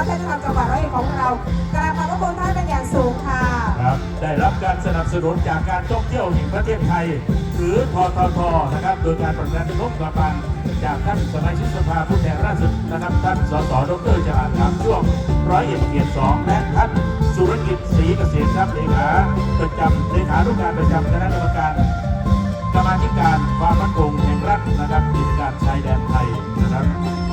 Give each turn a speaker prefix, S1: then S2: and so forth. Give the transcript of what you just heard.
S1: วัฒนธรรมจังหวัดร้อยเอ็ดของเรากราบขอบพระคุณท่านเป็นอย่างสูงค่ะค
S2: รับได้รับการสนับสนุนจากการท่องเที่ยวแห่งประเทศไทย หรือทททนะครับ โดยการประกันงบประมาณจากท่านสมาชิกสภาผู้แทนราษฎรนะครับ ท่านสสดรจารัญคำช่วงร้อยเอ็ดเกียรติสองและท่านสุรกิจศรีเกษมครับเลขาประจำเลขาธุการประจำคณะกรรมการกรรมธิการความมั่นคงแห่งรัฐนะครับกิจการชายแดนไทยนะครับ